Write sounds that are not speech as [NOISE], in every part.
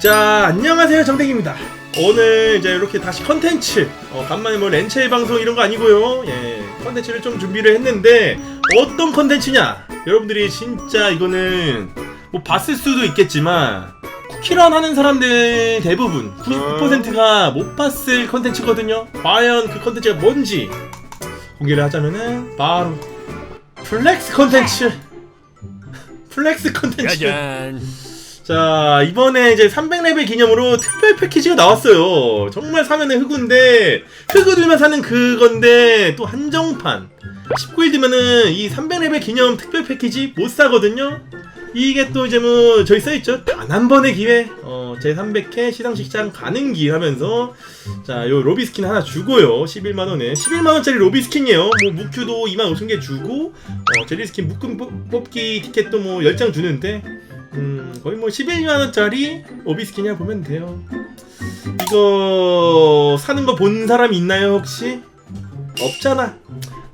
자 안녕하세요 정택입니다. 오늘 이제 이렇게 다시 컨텐츠 어, 간만에 뭐 렌첼 방송 이런 거 아니고요. 예 컨텐츠를 좀 준비를 했는데 어떤 컨텐츠냐? 여러분들이 진짜 이거는 뭐 봤을 수도 있겠지만 쿠키런 하는 사람들 대부분 99%가 못 봤을 컨텐츠거든요. 과연 그 컨텐츠가 뭔지 공개를 하자면은 바로 플렉스 컨텐츠. 플렉스 컨텐츠. 자 이번에 이제 300레벨 기념으로 특별 패키지가 나왔어요. 정말 사면은 흑우인데 흑우들만 사는 그건데 또 한정판. 19일 뒤면은 이 300레벨 기념 특별 패키지 못 사거든요. 이게 또 이제 뭐 저기 써있죠? 단 한 번의 기회. 어, 제 300회 시상식장 가는 길 하면서. 자 요 로비 스킨 하나 주고요. 11만원에. 11만원짜리 로비 스킨이에요. 뭐 무큐도 2만 5천개 주고 어, 젤리 스킨 묶음 뽑- 뽑기 티켓도 뭐 10장 주는데 음, 거의 뭐 11만원짜리 오비스킨이야 보면 돼요. 이거 사는 거 본 사람 있나요, 혹시? 없잖아.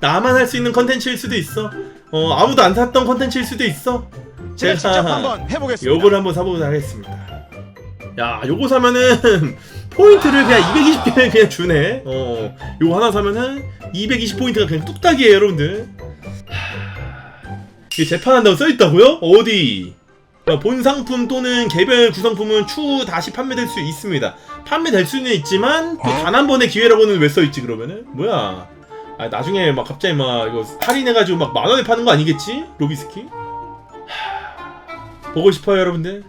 나만 할 수 있는 컨텐츠일 수도 있어. 어, 아무도 안 샀던 컨텐츠일 수도 있어. 제가 직접 한번 해보겠습니다. 요걸 한번 사보도록 하겠습니다. 야, 요거 사면은 [LAUGHS] 포인트를 그냥 220개는 그냥 주네. 어, 요거 하나 사면은 220 포인트가 그냥 뚝딱이에요, 여러분들. 하, 이게 재판한다고 써있다고요? 어디? 야, 본 상품 또는 개별 구성품은 추후 다시 판매될 수 있습니다. 판매될 수는 있지만 또 단 한 번의 기회라고는 왜 써있지 그러면은? 뭐야? 아 나중에 막 갑자기 막 이거 할인해가지고 막 만 원에 파는 거 아니겠지? 로비스키? 하, 보고 싶어요 여러분들?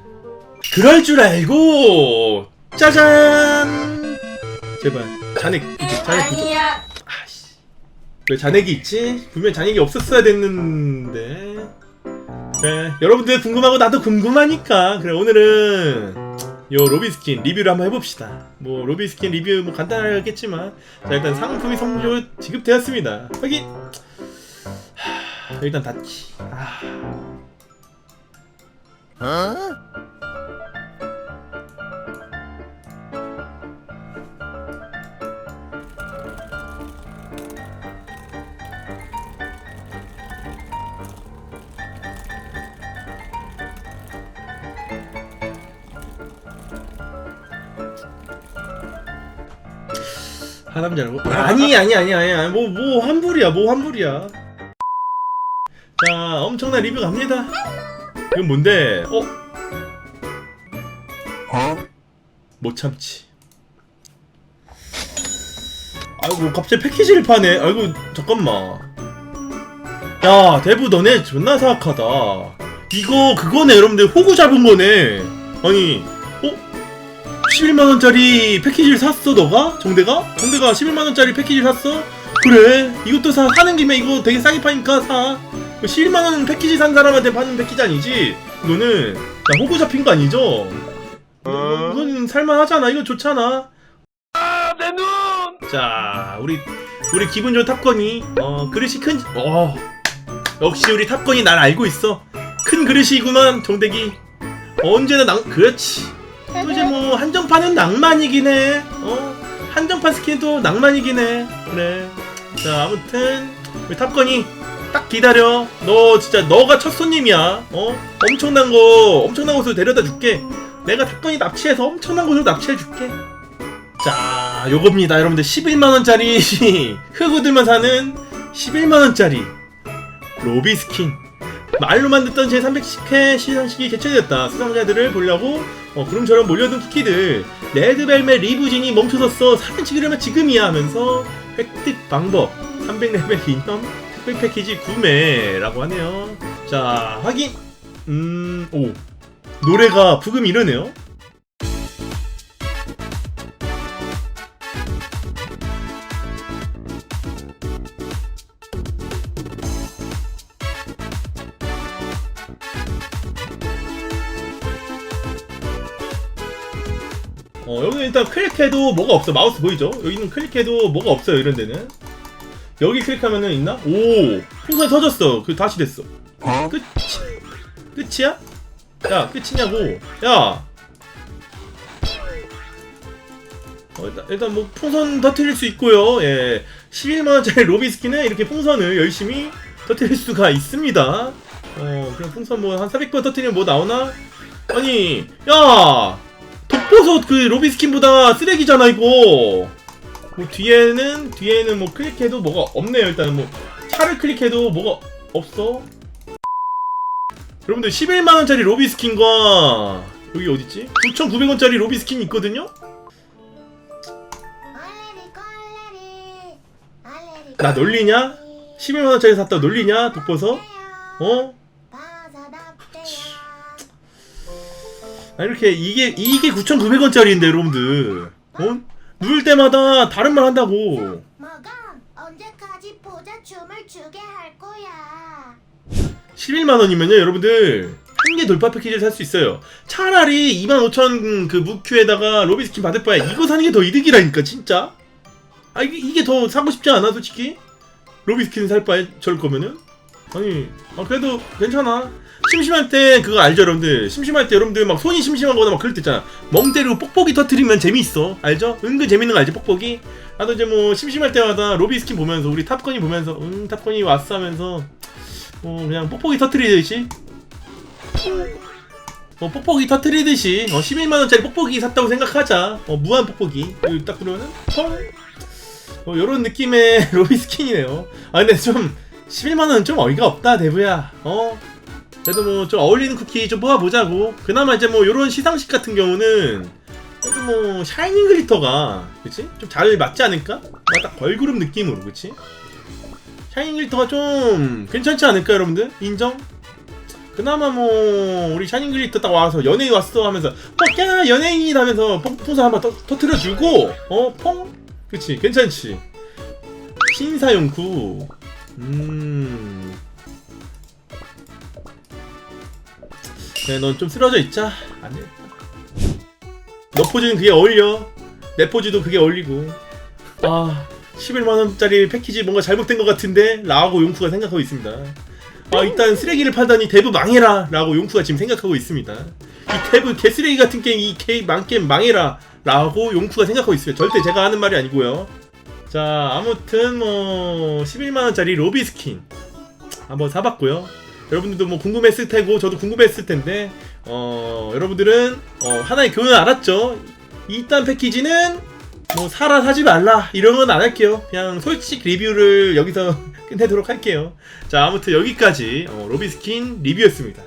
그럴 줄 알고 짜잔 제발 잔액 있지? 잔액 부족 아니야. 아씨 왜 잔액이 있지? 분명 잔액이 없었어야 됐는데 그래 여러분들 궁금하고 나도 궁금하니까. 그래 오늘은 요 로비스킨 리뷰를 한번 해봅시다. 뭐 로비스킨 리뷰 뭐 간단하겠지만 자 일단 상품이 선조 지급되었습니다. 확인! 하, 일단 닫기. 아, 어? 하남자라고? [LAUGHS] 아니 아니 아니 아니 뭐뭐 환불이야 뭐 환불이야 자 엄청난 리뷰 갑니다 이건 뭔데 어? 어? 못 참지. 아이고 갑자기 패키지를 파네. 아이고 잠깐만. 야 대부 너네 존나 사악하다. 이거 그거네 여러분들 호구 잡은 거네. 아니 어? 11만 원짜리 패키지를 샀어 너가? 정대가? 정대가 11만 원짜리 패키지를 샀어? 그래 이것도 사 사는 김에 이거 되게 싸게 파니까 사. 11만 원 패키지 산 사람한테 파는 패키지 아니지? 이거는 야 호구 잡힌 거 아니죠? 어, 이건 살만하잖아. 이거 좋잖아. 내 눈! 자, 우리 우리 기분 좋은 탑건이 어 그릇이 큰. 어 역시 우리 탑건이 날 알고 있어. 큰 그릇이구만 정대기. 언제나 낭 그렇지. 또 이제 뭐 한정판은 낭만이긴 해. 어 한정판 스킨도 낭만이긴 해. 그래. 자 아무튼 우리 탑건이 딱 기다려. 너 진짜 너가 첫 손님이야. 어 엄청난 거 엄청난 곳으로 데려다 줄게. 내가 탑건이 납치해서 엄청난 곳으로 납치해 줄게. 자, 요겁니다. 여러분들 11만원짜리 흑우들만 [LAUGHS] 사는 11만원짜리 로비 스킨. 말로만 듣던 제310회 시상식이 개최되었다. 수상자들을 보려고 어, 구름처럼 몰려든 쿠키들 레드벨벳 리부진이 멈춰섰어. 사진 찍으려면 지금이야 하면서 획득 방법 300레벨 기념 특별 패키지 구매라고 하네요. 자, 확인. 음, 오. 노래가 부금 이러네요. 어, 여기는 일단 클릭해도 뭐가 없어. 마우스 보이죠? 여기는 클릭해도 뭐가 없어요. 이런 데는. 여기 클릭하면은 있나? 오! 풍선 터졌어. 그 다시 됐어. 어? 끝 끝이야? 야 끝이냐고 야 어, 일단, 일단 뭐 풍선 터트릴 수 있고요 예 11만원짜리 로비 스킨은 이렇게 풍선을 열심히 터트릴 수가 있습니다 어 그냥 풍선 뭐 한 400번 터트리면 뭐 나오나? 아니 야 튀어서 그 로비 스킨보다 쓰레기잖아 이거 뭐 뒤에는 뒤에는 뭐 클릭해도 뭐가 없네요 일단 뭐 차를 클릭해도 뭐가 없어 여러분들 11만원짜리 로비 스킨과 여기 어딨지? 9,900원짜리 로비 스킨 있거든요? 나 놀리냐? 11만원짜리 샀다 놀리냐? 독버섯? 어? 아 이렇게 이게 이게 9,900원짜리인데 여러분들. 어? 누울 때마다 다른 말 한다고. 뭐가 언제까지 보자 춤을 추게 할 거야? 11만원이면요 여러분들. 한 개 돌파 패키지를 살 수 있어요. 차라리 25,000그 무큐에다가 로비 스킨 받을 바에 이거 사는 게 더 이득이라니까 진짜. 아 이게, 이게 더 사고 싶지 않아 솔직히? 로비 스킨 살 바에 저럴 거면은? 아니 아 그래도 괜찮아 심심할 때 그거 알죠 여러분들? 심심할 때 여러분들 막 손이 심심하거나 막 그럴 때 있잖아. 멍 때리고 뽁뽁이 터트리면 재미있어. 알죠? 은근 재밌는 거 알지 뽁뽁이? 나도 이제 뭐 심심할 때마다 로비 스킨 보면서 우리 탑건이 보면서 응 탑건이 왔어 하면서 뭐 그냥 뽁뽁이 터트리듯이? 어, 뽁뽁이 터트리듯이. 어, 11만원짜리 뽁뽁이 샀다고 생각하자. 어, 무한 뽁뽁이. 여기 딱 그러면은 헐 어, 요런 느낌의 [LAUGHS] 로비 스킨이네요. 아 근데 좀 11만원은 좀 어이가 없다 대부야. 어 그래도 뭐 좀 어울리는 쿠키 좀 뽑아보자고 그나마 이제 뭐 요런 시상식 같은 경우는 그래도 뭐 샤이닝 글리터가 그치? 좀 잘 맞지 않을까? 아, 딱 걸그룹 느낌으로 그치? 샤이닝 글리터가 좀 괜찮지 않을까 여러분들? 인정? 그나마 뭐 우리 샤이닝 글리터 딱 와서 연예인 왔어 하면서 어야 연예인 하면서 퐁- 풍선 한번 터, 터트려주고 어 퐁? 그치 괜찮지 신사용구 음 그래 넌좀 쓰러져 있자. 안돼 너 포즈는 그게 어울려. 내 포즈도 그게 어울리고. 아 11만원짜리 패키지 뭔가 잘못된 것 같은데? 라고 용쿠가 생각하고 있습니다. 아 일단 쓰레기를 팔다니 대부 망해라. 라고 용쿠가 지금 생각하고 있습니다. 이 대부 개쓰레기 같은 게임 이개 망게임 망해라. 라고 용쿠가 생각하고 있습니다 절대 제가 하는 말이 아니고요. 자 아무튼 뭐 11만원짜리 로비 스킨. 한번 사봤고요 여러분들도 뭐 궁금했을 테고 저도 궁금했을 텐데 어 여러분들은 어 하나의 교훈을 알았죠? 이딴 패키지는 뭐 사라 사지 말라 이런 건 안 할게요. 그냥 솔직 리뷰를 여기서 [LAUGHS] 끝내도록 할게요. 자 아무튼 여기까지 어, 로비스킨 리뷰였습니다